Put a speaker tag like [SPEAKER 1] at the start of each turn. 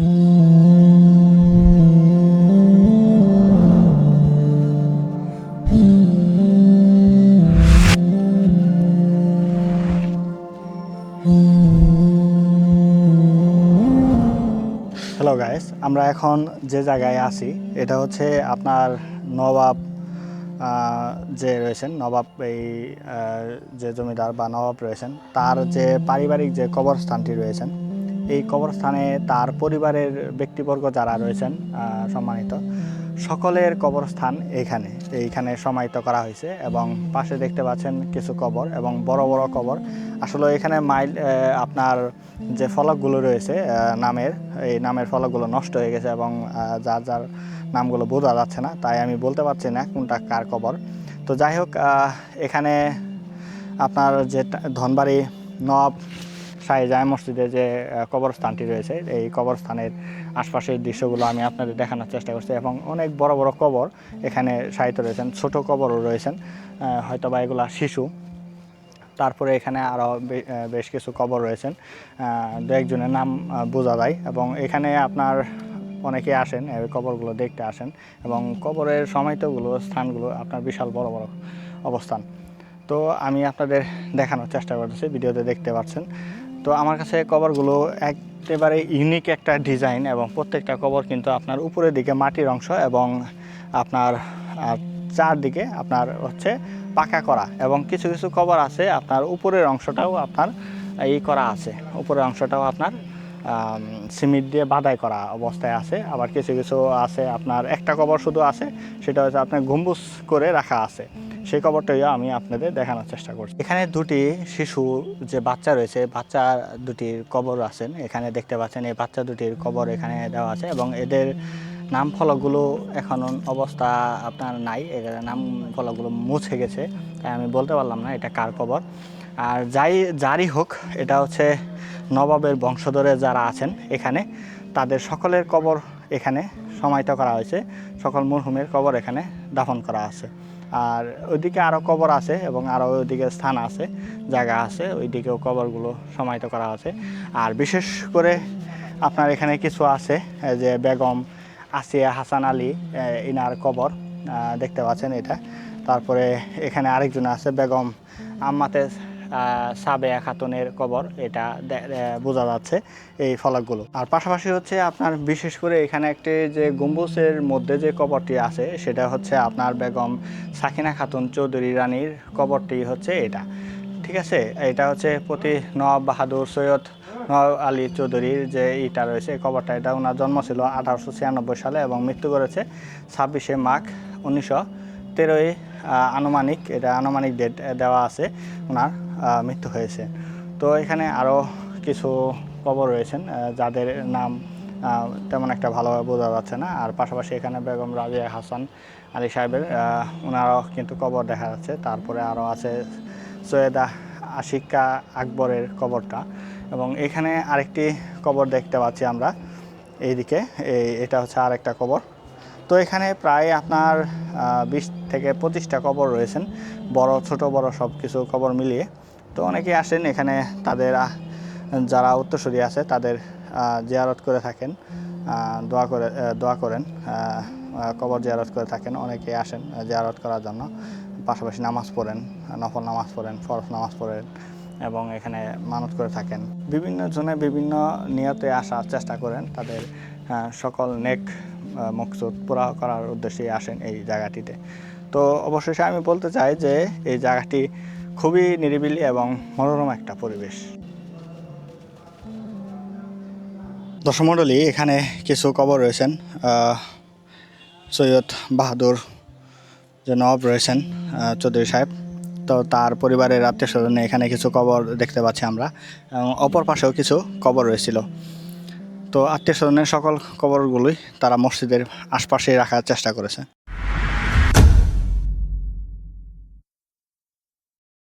[SPEAKER 1] Hello guys আমরা এখন যে জায়গায় আছি, এটা হচ্ছে আপনার নবাব যে রয়েছেন, নবাব এই যে জমিদার বা নবাব রয়েছেন, তার যে পারিবারিক যে কবরস্থানটি রয়েছেন এই কবরস্থানে তার পরিবারের ব্যক্তিবর্গ যারা রয়েছেন সম্মানিত, সকলের কবরস্থান এইখানে এইখানে সমাহিত করা হয়েছে এবং পাশে দেখতে পাচ্ছেন কিছু কবর এবং বড় বড় কবর। আসলে এখানে মাইল আপনার যে ফলকগুলো রয়েছে নামের, এই নামের ফলকগুলো নষ্ট হয়ে গেছে এবং যার যার নামগুলো বোঝা যাচ্ছে না, তাই আমি বলতে পারছি না কোনটা কার কবর। তো যাই হোক এখানে আপনার যে ধনবাড়ি নবাব শাহী জায় মসজিদে যে কবরস্থানটি রয়েছে, এই কবরস্থানের আশপাশের দৃশ্যগুলো আমি আপনাদের দেখানোর চেষ্টা করছি এবং অনেক বড় বড় কবর এখানে সাহিত্য রয়েছেন, ছোট কবরও রয়েছেন হয়তো বা এগুলা শিশু। তারপরে এখানে আরও বেশ কিছু কবর রয়েছেন দু একজনের নাম বোঝা যায় এবং এখানে আপনার অনেকে আসেন কবরগুলো দেখতে আসেন এবং কবরের সময়তগুলো স্থানগুলো আপনার বিশাল বড় বড় অবস্থান। তো আমি আপনাদের দেখানোর চেষ্টা করতেছি, ভিডিওতে দেখতে পাচ্ছেন। তো আমার কাছে কবরগুলো একেবারে ইউনিক একটা ডিজাইন এবং প্রত্যেকটা কবর কিন্তু আপনার উপরের দিকে মাটির অংশ এবং আপনার চারদিকে আপনার হচ্ছে পাকা করা এবং কিছু কিছু কবর আছে আপনার উপরের অংশটাও আপনার এই করা আছে। উপরের অংশটাও আপনার সিমেন্ট দিয়ে বাদাই করা অবস্থায় আছে। আবার কিছু কিছু আছে আপনার, একটা কবর শুধু আছে, সেটা হচ্ছে আপনার গম্বুজ করে রাখা আছে। সেই কবরটাই আমি আপনাদের দেখানোর চেষ্টা করছি। এখানে দুটি শিশু যে বাচ্চা রয়েছে, বাচ্চা দুটির কবর আছেন এখানে দেখতে পাচ্ছেন, এই বাচ্চা দুটির কবর এখানে দেওয়া আছে এবং এদের নাম ফলকগুলো এখন অবস্থা আপনার নাই। এদের নাম ফলকগুলো মুছে গেছে। তাই আমি বলতে পারলাম না এটা কার কবর। আর যাই, যারই হোক, এটা হচ্ছে নবাবের বংশধরে যারা আছেন এখানে, তাদের সকলের কবর এখানে সমাহিত করা হয়েছে। সকল মরহুমের কবর এখানে দাফন করা আছে। আর ওইদিকে আরও কবর আছে এবং আরও ওইদিকে স্থান আছে, জায়গা আছে, ওইদিকেও কবরগুলো সমাহিত করা আছে। আর বিশেষ করে আপনার এখানে কিছু আছে যে বেগম, আসিয়া, হাসান আলী ইনার কবর দেখতে পাচ্ছেন এটা। তারপরে এখানে আরেকজন আছে, বেগম আম্মাতে সাবেয়া খাতুনের কবর, এটা বোঝা যাচ্ছে এই ফলকগুলো। আর পাশাপাশি হচ্ছে আপনার বিশেষ করে এখানে একটি যে গম্বুজের মধ্যে যে কবরটি আছে, সেটা হচ্ছে আপনার বেগম সাকিনা খাতুন চৌধুরী রানীর কবরটি হচ্ছে এটা। ঠিক আছে? এটা হচ্ছে প্রতি নবাব বাহাদুর সৈয়দ নবাব আলী চৌধুরীর যে ইটা রয়েছে কবরটা, এটা ওনার জন্ম ছিল আঠারোশো ছিয়ানব্বই সালে এবং মৃত্যু করেছে ছাব্বিশে মাঘ উনিশশো তেরোই আনুমানিক, এটা আনুমানিক ডেট দেওয়া আছে ওনার মৃত্যু হয়েছে। তো এখানে আরও কিছু কবর রয়েছেন যাদের নাম তেমন একটা ভালোভাবে বোঝা যাচ্ছে না। আর পাশাপাশি এখানে বেগম রাজিয়া হাসান আলী সাহেবের ওনারও কিন্তু কবর দেখা যাচ্ছে। তারপরে আরও আছে সৈয়দা আশিকা আকবরের কবরটা। এবং এখানে আরেকটি কবর দেখতে পাচ্ছি আমরা এইদিকে। এই, এটা হচ্ছে আরেকটা কবর। তো এখানে প্রায় আপনার বিশ থেকে পঁচিশটা কবর রয়েছেন। বড়, ছোট, বড় সব কিছু কবর মিলিয়ে। তো অনেকে আসেন এখানে, তাদের যারা উত্তরসূরি আছে, তাদের জিয়ারত করে থাকেন দোয়া করে দোয়া করেন কবর জিয়ারত করে থাকেন। অনেকে আসেন জিয়ারত করার জন্য। পাশাপাশি নামাজ পড়েন নফল নামাজ পড়েন, ফরজ নামাজ পড়েন এবং এখানে মানত করে থাকেন। বিভিন্ন জনে বিভিন্ন নিয়তে আসার চেষ্টা করেন, তাদের সকল নেক মকসুদ পুরা করার উদ্দেশ্যে আসেন এই জায়গাটিতে। তো অবশেষে আমি বলতে চাই যে, এই জায়গাটি খুবই নিরিবিলি এবং মনোরম একটা পরিবেশ। দর্শমণ্ডলী এখানে কিছু কবর রয়েছেন। সৈয়দ বাহাদুর যে নবাব রয়েছেন চৌধুরী সাহেব। তো তার পরিবারের আত্মীয় স্বজনে এখানে কিছু কবর দেখতে পাচ্ছি আমরা। এবং অপর পাশেও কিছু কবর রয়েছিল। তো আত্মীয় স্বজনের সকল কবরগুলোই তারা মসজিদের আশপাশে রাখার চেষ্টা করেছে।